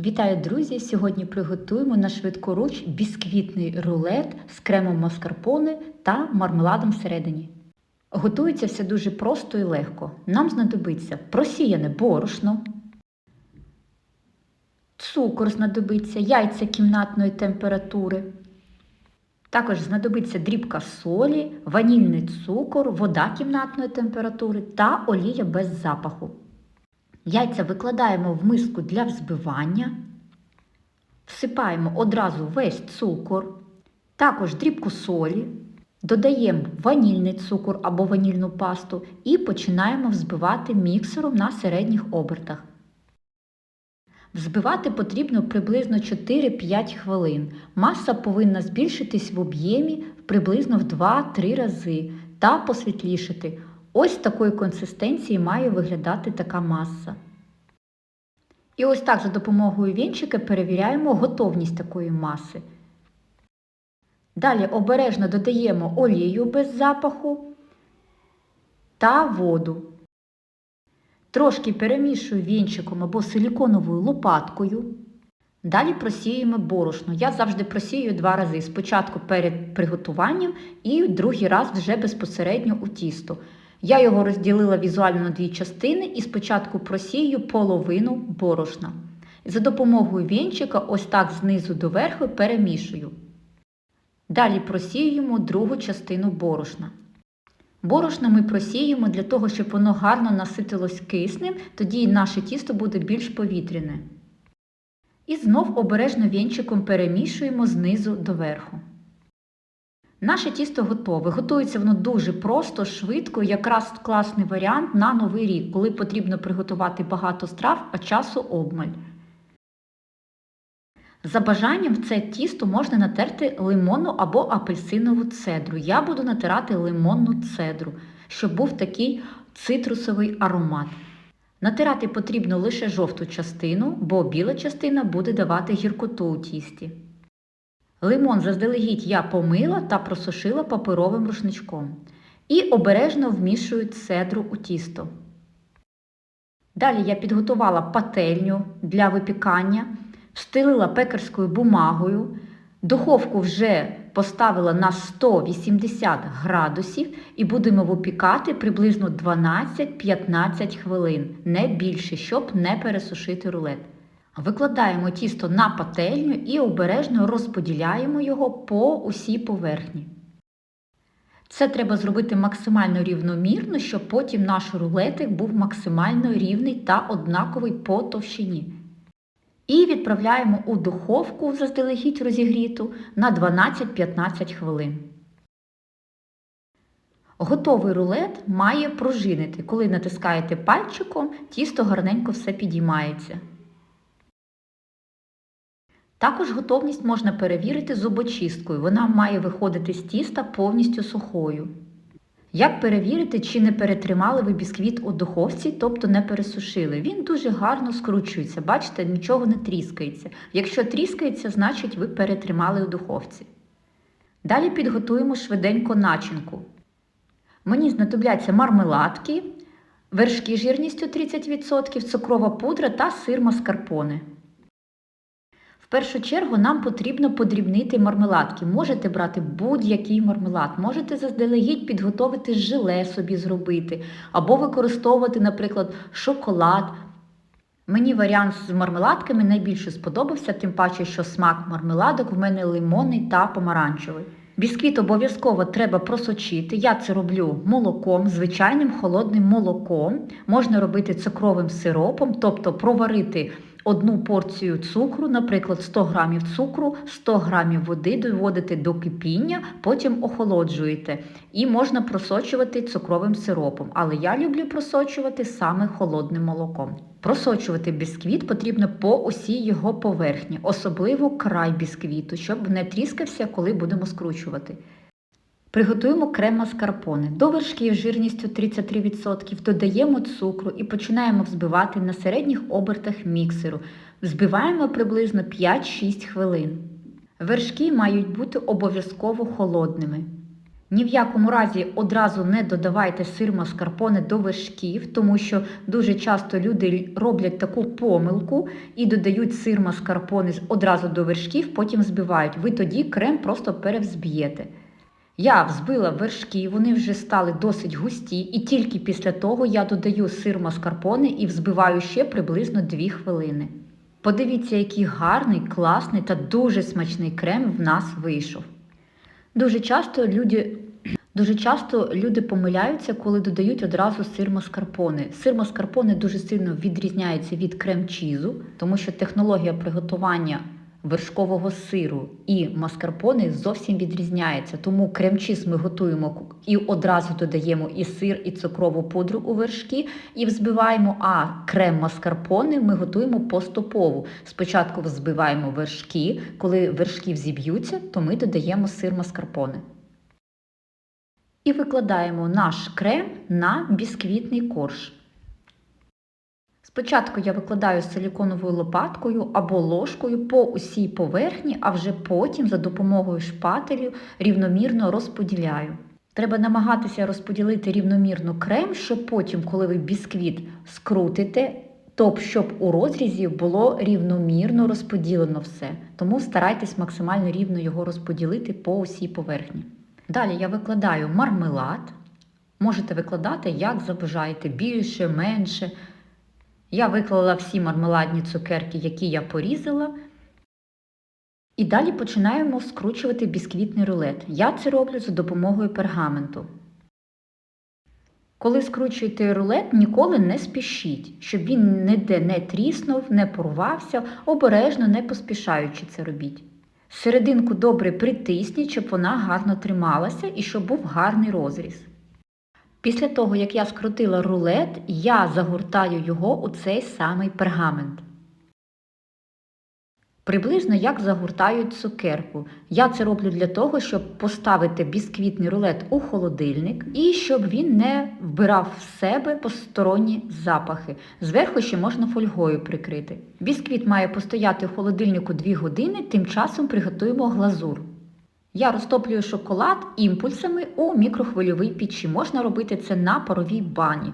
Вітаю, друзі! Сьогодні приготуємо на швидкоруч бісквітний рулет з кремом маскарпоне та мармеладом всередині. Готується все дуже просто і легко. Нам знадобиться просіяне борошно, цукор знадобиться, яйця кімнатної температури. Також знадобиться дрібка солі, ванільний цукор, вода кімнатної температури та олія без запаху. Яйця викладаємо в миску для взбивання, всипаємо одразу весь цукор, також дрібку солі, додаємо ванільний цукор або ванільну пасту і починаємо взбивати міксером на середніх обертах. Взбивати потрібно приблизно 4-5 хвилин. Маса повинна збільшитись в об'ємі приблизно в 2-3 рази та посвітлішати. Ось такої консистенції має виглядати така маса. І ось так за допомогою вінчика перевіряємо готовність такої маси. Далі обережно додаємо олію без запаху та воду. Трошки перемішую вінчиком або силіконовою лопаткою. Далі просіюємо борошно. Я завжди просію два рази. Спочатку перед приготуванням і другий раз вже безпосередньо у тісто. Я його розділила візуально на дві частини і спочатку просію половину борошна. За допомогою вінчика ось так знизу до верху перемішую. Далі просіюємо другу частину борошна. Борошно ми просіємо для того, щоб воно гарно наситилось киснем, тоді наше тісто буде більш повітряне. І знов обережно вінчиком перемішуємо знизу до верху. Наше тісто готове. Готується воно дуже просто, швидко, якраз класний варіант на новий рік, коли потрібно приготувати багато страв, а часу обмаль. За бажанням в це тісто можна натерти лимонну або апельсинову цедру. Я буду натирати лимонну цедру, щоб був такий цитрусовий аромат. Натирати потрібно лише жовту частину, бо біла частина буде давати гіркоту у тісті. Лимон заздалегідь я помила та просушила паперовим рушничком. І обережно вмішую цедру у тісто. Далі я підготувала пательню для випікання, встелила пекарською бумагою, духовку вже поставила на 180 градусів і будемо випікати приблизно 12-15 хвилин, не більше, щоб не пересушити рулет. Викладаємо тісто на пательню і обережно розподіляємо його по усій поверхні. Це треба зробити максимально рівномірно, щоб потім наш рулетик був максимально рівний та однаковий по товщині. І відправляємо у духовку заздалегідь розігріту на 12-15 хвилин. Готовий рулет має пружинити. Коли натискаєте пальчиком, тісто гарненько все підіймається. Також готовність можна перевірити зубочисткою. Вона має виходити з тіста повністю сухою. Як перевірити, чи не перетримали ви бісквіт у духовці, тобто не пересушили? Він дуже гарно скручується, бачите, нічого не тріскається. Якщо тріскається, значить ви перетримали у духовці. Далі підготуємо швиденько начинку. Мені знадобляться мармеладки, вершки жирністю 30%, цукрова пудра та сир маскарпоне. Першу чергу нам потрібно подрібнити мармеладки. Можете брати будь-який мармелад, можете заздалегідь підготовити желе собі зробити, або використовувати, наприклад, шоколад. Мені варіант з мармеладками найбільше сподобався, тим паче, що смак мармеладок в мене лимонний та помаранчевий. Бісквіт обов'язково треба просочити. Я це роблю молоком, звичайним холодним молоком. Можна робити цукровим сиропом, тобто проварити одну порцію цукру, наприклад, 100 грамів цукру, 100 грамів води доводите до кипіння, потім охолоджуєте. І можна просочувати цукровим сиропом. Але я люблю просочувати саме холодним молоком. Просочувати бісквіт потрібно по усій його поверхні, особливо край бісквіту, щоб не тріскався, коли будемо скручувати. Приготуємо крем маскарпоне. До вершків жирністю 33% додаємо цукру і починаємо взбивати на середніх обертах міксеру. Взбиваємо приблизно 5-6 хвилин. Вершки мають бути обов'язково холодними. Ні в якому разі одразу не додавайте сир маскарпоне до вершків, тому що дуже часто люди роблять таку помилку і додають сир маскарпоне одразу до вершків, потім збивають. Ви тоді крем просто перевзб'єте. Я взбила вершки, вони вже стали досить густі, і тільки після того я додаю сир маскарпоне і взбиваю ще приблизно 2 хвилини. Подивіться, який гарний, класний та дуже смачний крем в нас вийшов. Дуже часто люди, дуже часто люди помиляються, коли додають одразу сир маскарпоне. Сир маскарпоне дуже сильно відрізняється від крем-чізу, тому що технологія приготування вершкового сиру і маскарпоне зовсім відрізняється. Тому крем-чіз ми готуємо і одразу додаємо і сир, і цукрову пудру у вершки, і взбиваємо. А крем маскарпоне ми готуємо поступово. Спочатку взбиваємо вершки, коли вершки взіб'ються, то ми додаємо сир маскарпоне. І викладаємо наш крем на бісквітний корж. Спочатку я викладаю силіконовою лопаткою або ложкою по усій поверхні, а вже потім за допомогою шпателю рівномірно розподіляю. Треба намагатися розподілити рівномірно крем, щоб потім, коли ви бісквіт скрутите, то щоб у розрізі було рівномірно розподілено все. Тому старайтесь максимально рівно його розподілити по усій поверхні. Далі я викладаю мармелад. Можете викладати, як забажаєте, більше, менше. Я виклала всі мармеладні цукерки, які я порізала. І далі починаємо скручувати бісквітний рулет. Я це роблю за допомогою пергаменту. Коли скручуєте рулет, ніколи не спішіть, щоб він ніде не тріснув, не порвався, обережно, не поспішаючи це робіть. Серединку добре притисніть, щоб вона гарно трималася і щоб був гарний розріз. Після того, як я скрутила рулет, я загортаю його у цей самий пергамент. Приблизно як загортають цукерку. Я це роблю для того, щоб поставити бісквітний рулет у холодильник і щоб він не вбирав в себе посторонні запахи. Зверху ще можна фольгою прикрити. Бісквіт має постояти у холодильнику 2 години, тим часом приготуємо глазур. Я розтоплюю шоколад імпульсами у мікрохвильовій печі. Можна робити це на паровій бані.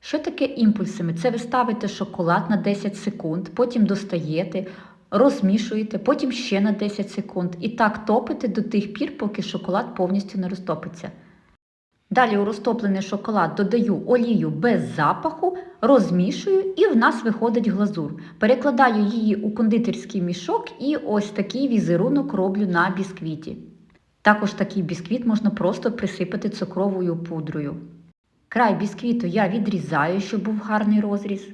Що таке імпульсами? Це ви ставите шоколад на 10 секунд, потім достаєте, розмішуєте, потім ще на 10 секунд. І так топите до тих пір, поки шоколад повністю не розтопиться. Далі у розтоплений шоколад додаю олію без запаху, розмішую і в нас виходить глазур. Перекладаю її у кондитерський мішок і ось такий візерунок роблю на бісквіті. Також такий бісквіт можна просто присипати цукровою пудрою. Край бісквіту я відрізаю, щоб був гарний розріз.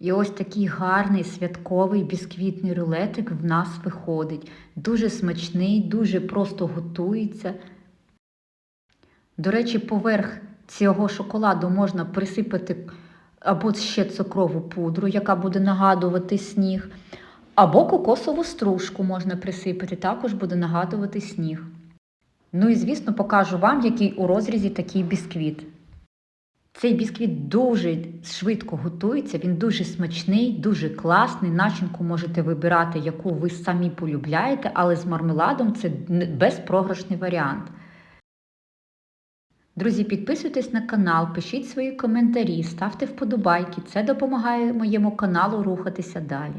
І ось такий гарний святковий бісквітний рулетик в нас виходить. Дуже смачний, дуже просто готується. До речі, поверх цього шоколаду можна присипати або ще цукрову пудру, яка буде нагадувати сніг, або кокосову стружку можна присипати, також буде нагадувати сніг. Ну і, звісно, покажу вам, який у розрізі такий бісквіт. Цей бісквіт дуже швидко готується, він дуже смачний, дуже класний. Начинку можете вибирати, яку ви самі полюбляєте, але з мармеладом це безпрограшний варіант. Друзі, підписуйтесь на канал, пишіть свої коментарі, ставте вподобайки. Це допомагає моєму каналу рухатися далі.